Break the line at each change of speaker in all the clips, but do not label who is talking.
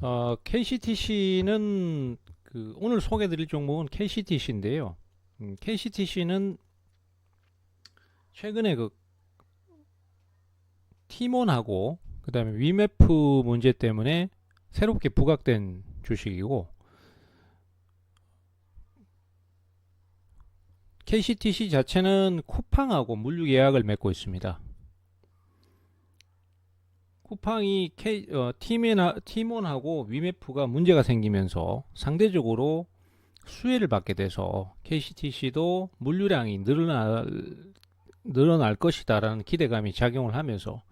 어, KCTC는 그 오늘 소개드릴 종목은 KCTC인데요. 음, KCTC는 최근에 그 티몬하고 그 다음에 위메프 문제 때문에 새롭게 부각된 주식이고 KCTC 자체는 쿠팡하고 물류 계약을 맺고 있습니다. 쿠팡이 K, 어, 티몬하, 티몬하고 위메프가 문제가 생기면서 상대적으로 수혜를 받게 돼서 KCTC도 물류량이 늘어날, 늘어날 것이다라는 기대감이 작용을 하면서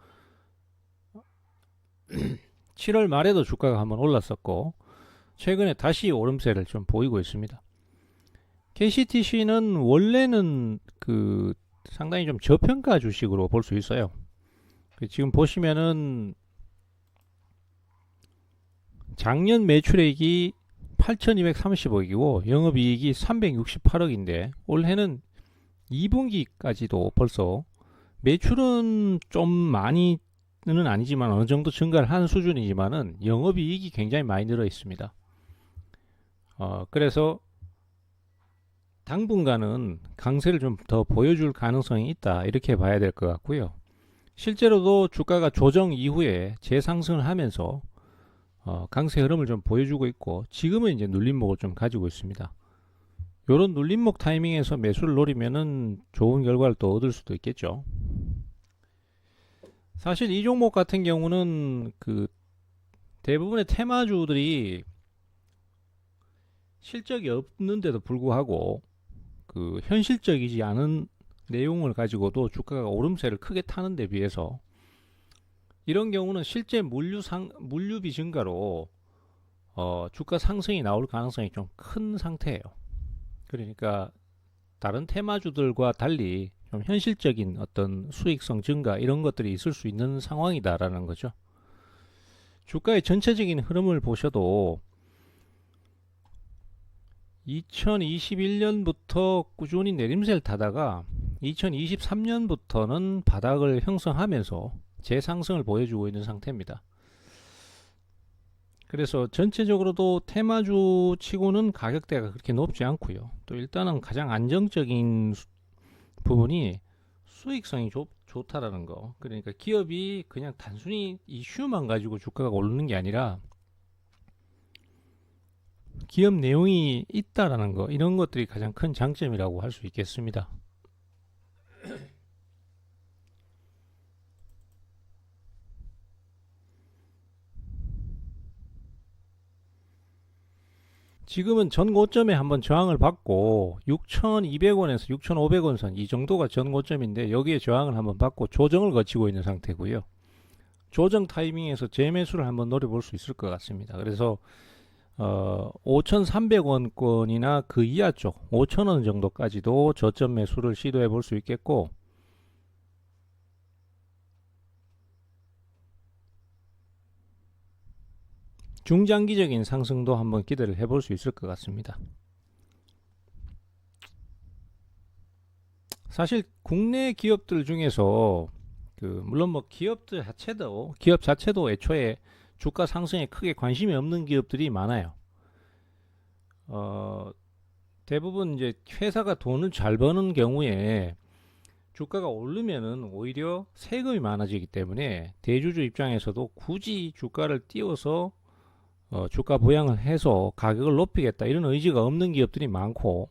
7월 말에도 주가가 한번 올랐었고 최근에 다시 오름세를 좀 보이고 있습니다. KCTC는 원래는 그 상당히 좀 저평가 주식으로 볼 수 있어요. 그 지금 보시면은 작년 매출액이 8,230억이고 영업이익이 368억인데 올해는 2분기까지도 벌써 매출은 좀 많이는 아니지만 어느 정도 증가를 하는 수준이지만은 영업이익이 굉장히 많이 늘어 있습니다. 어, 그래서 당분간은 강세를 좀 더 보여줄 가능성이 있다 이렇게 봐야 될 것 같고요. 실제로도 주가가 조정 이후에 재상승을 하면서 어, 강세 흐름을 좀 보여주고 있고 지금은 이제 눌림목을 좀 가지고 있습니다. 이런 눌림목 타이밍에서 매수를 노리면은 좋은 결과를 또 얻을 수도 있겠죠. 사실 이 종목 같은 경우는 그 대부분의 테마주들이 실적이 없는데도 불구하고 그 현실적이지 않은 내용을 가지고도 주가가 오름세를 크게 타는 데 비해서 이런 경우는 실제 물류 상 물류비 증가로 어, 주가 상승이 나올 가능성이 좀 큰 상태예요. 그러니까 다른 테마주들과 달리 좀 현실적인 어떤 수익성 증가 이런 것들이 있을 수 있는 상황이다라는 거죠. 주가의 전체적인 흐름을 보셔도 2021년부터 꾸준히 내림세를 타다가 2023년부터는 바닥을 형성하면서 재상승을 보여주고 있는 상태입니다. 그래서 전체적으로도 테마주 치고는 가격대가 그렇게 높지 않고요. 또 일단은 가장 안정적인 수- 부분이 수익성이 좋, 좋다라는 거. 그러니까 기업이 그냥 단순히 이슈만 가지고 주가가 오르는 게 아니라 기업 내용이 있다라는 거 이런 것들이 가장 큰 장점이라고 할 수 있겠습니다. 지금은 전 고점에 한번 저항을 받고 6,200원에서 6,500원 선 이 정도가 전 고점인데 여기에 저항을 한번 받고 조정을 거치고 있는 상태고요. 조정 타이밍에서 재매수를 한번 노려볼 수 있을 것 같습니다. 그래서 어, 5,300원권이나 그 이하 쪽 5,000원 정도까지도 저점 매수를 시도해 볼 수 있겠고 중장기적인 상승도 한번 기대를 해볼 수 있을 것 같습니다. 사실 국내 기업들 중에서 그 물론 뭐 기업들 자체도 기업 자체도 애초에 주가 상승에 크게 관심이 없는 기업들이 많아요. 어, 대부분 이제 회사가 돈을 잘 버는 경우에 주가가 오르면은 오히려 세금이 많아지기 때문에 대주주 입장에서도 굳이 주가를 띄워서 어, 주가 부양을 해서 가격을 높이겠다 이런 의지가 없는 기업들이 많고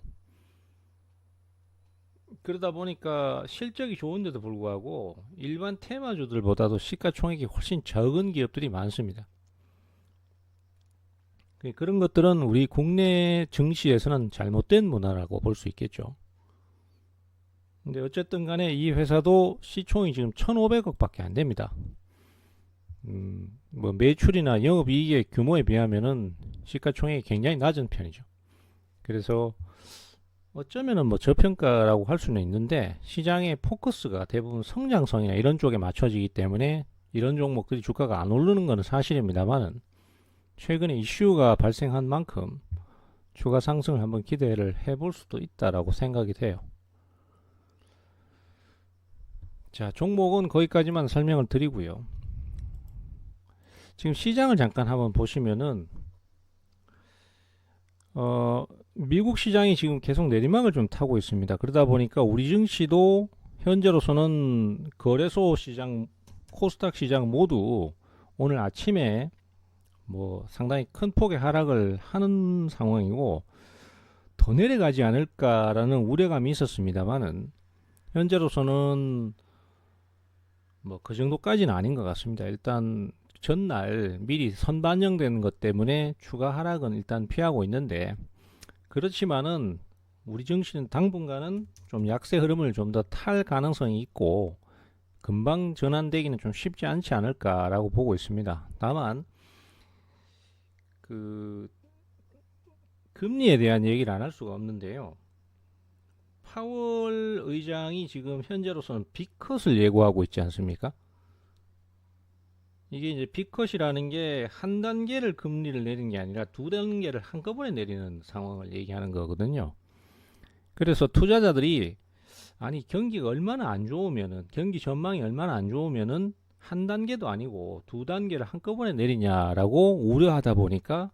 그러다 보니까 실적이 좋은데도 불구하고 일반 테마주들보다도 시가총액이 훨씬 적은 기업들이 많습니다. 그- 그런 것들은 우리 국내 증시에서는 잘못된 문화라고 볼 수 있겠죠. 근데 어쨌든 간에 이 회사도 시총이 지금 1,500억 밖에 안 됩니다. 음, 뭐 매출이나 영업이익의 규모에 비하면은 시가총액이 굉장히 낮은 편이죠. 그래서 어쩌면은 뭐 저평가라고 할 수는 있는데 시장의 포커스가 대부분 성장성이나 이런 쪽에 맞춰지기 때문에 이런 종목들이 주가가 안 오르는 것은 사실입니다만은 최근에 이슈가 발생한 만큼 주가 상승을 한번 기대를 해볼 수도 있다라고 생각이 돼요. 자, 종목은 거기까지만 설명을 드리고요. 지금 시장을 잠깐 한번 보시면은 어, 미국 시장이 지금 계속 내리막을 좀 타고 있습니다. 그러다 보니까 우리 증시도 현재로서는 거래소 시장, 코스닥 시장 모두 오늘 아침에 뭐 상당히 큰 폭의 하락을 하는 상황이고 더 내려가지 않을까라는 우려감이 있었습니다만은 현재로서는 뭐 그 정도까지는 아닌 것 같습니다. 일단 전날 미리 선반영된 것 때문에 추가 하락은 일단 피하고 있는데 그렇지만은 우리 증시는 당분간은 좀 약세 흐름을 좀 더 탈 가능성이 있고 금방 전환되기는 좀 쉽지 않지 않을까라고 보고 있습니다. 다만 그 금리에 대한 얘기를 안 할 수가 없는데요. 파월 의장이 지금 현재로서는 빅컷을 예고하고 있지 않습니까? 이게 이제 빅컷이라는 게 한 단계를 금리를 내리는 게 아니라 두 단계를 한꺼번에 내리는 상황을 얘기하는 거거든요. 그래서 투자자들이 아니 경기가 얼마나 안 좋으면은 경기 전망이 얼마나 안 좋으면은 한 단계도 아니고 두 단계를 한꺼번에 내리냐라고 우려하다 보니까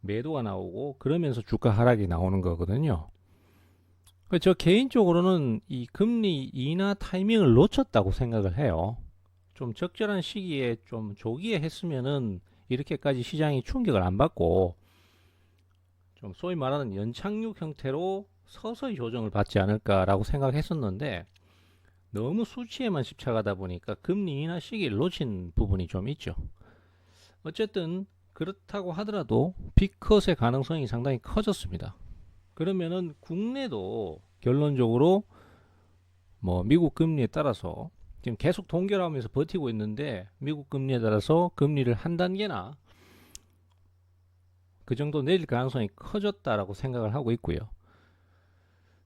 매도가 나오고 그러면서 주가 하락이 나오는 거거든요. 그저 개인적으로는 이 금리 인하 타이밍을 놓쳤다고 생각을 해요. 좀 적절한 시기에 좀 조기에 했으면은 이렇게까지 시장이 충격을 안 받고 좀 소위 말하는 연착륙 형태로 서서히 조정을 받지 않을까라고 생각했었는데 너무 수치에만 집착하다 보니까 금리 인하 시기를 놓친 부분이 좀 있죠. 어쨌든 그렇다고 하더라도 빅컷의 가능성이 상당히 커졌습니다. 그러면은 국내도 결론적으로 뭐 미국 금리에 따라서 지금 계속 동결하면서 버티고 있는데 미국 금리에 따라서 금리를 한 단계나 그 정도 내릴 가능성이 커졌다라고 생각을 하고 있고요.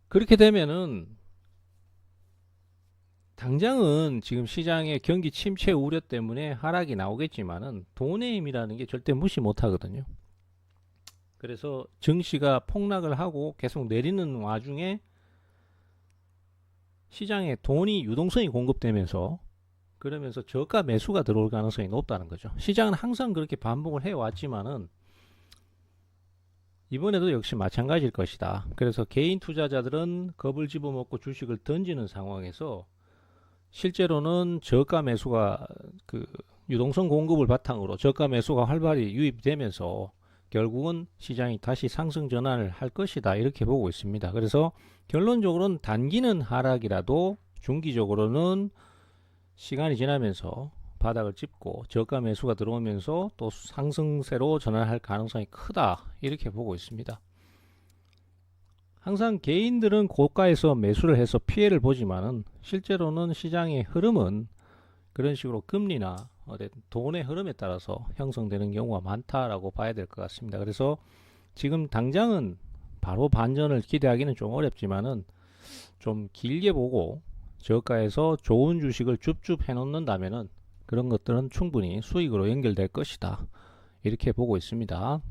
그렇게 되면은 당장은 지금 시장의 경기 침체 우려 때문에 하락이 나오겠지만은 돈의 힘이라는 게 절대 무시 못 하거든요. 그래서 증시가 폭락을 하고 계속 내리는 와중에 시장에 돈이 유동성이 공급되면서 그러면서 저가 매수가 들어올 가능성이 높다는 거죠. 시장은 항상 그렇게 반복을 해 왔지만은 이번에도 역시 마찬가지일 것이다. 그래서 개인 투자자들은 겁을 집어먹고 주식을 던지는 상황에서 실제로는 저가 매수가 그 유동성 공급을 바탕으로 저가 매수가 활발히 유입되면서 결국은 시장이 다시 상승 전환을 할 것이다 이렇게 보고 있습니다. 그래서 결론적으로는 단기는 하락이라도 중기적으로는 시간이 지나면서 바닥을 짚고 저가 매수가 들어오면서 또 상승세로 전환할 가능성이 크다 이렇게 보고 있습니다. 항상 개인들은 고가에서 매수를 해서 피해를 보지만은 실제로는 시장의 흐름은 그런 식으로 금리나 돈의 흐름에 따라서 형성되는 경우가 많다라고 봐야 될 것 같습니다. 그래서 지금 당장은 바로 반전을 기대하기는 좀 어렵지만은 좀 길게 보고 저가에서 좋은 주식을 줍줍 해놓는다면은 그런 것들은 충분히 수익으로 연결될 것이다. 이렇게 보고 있습니다.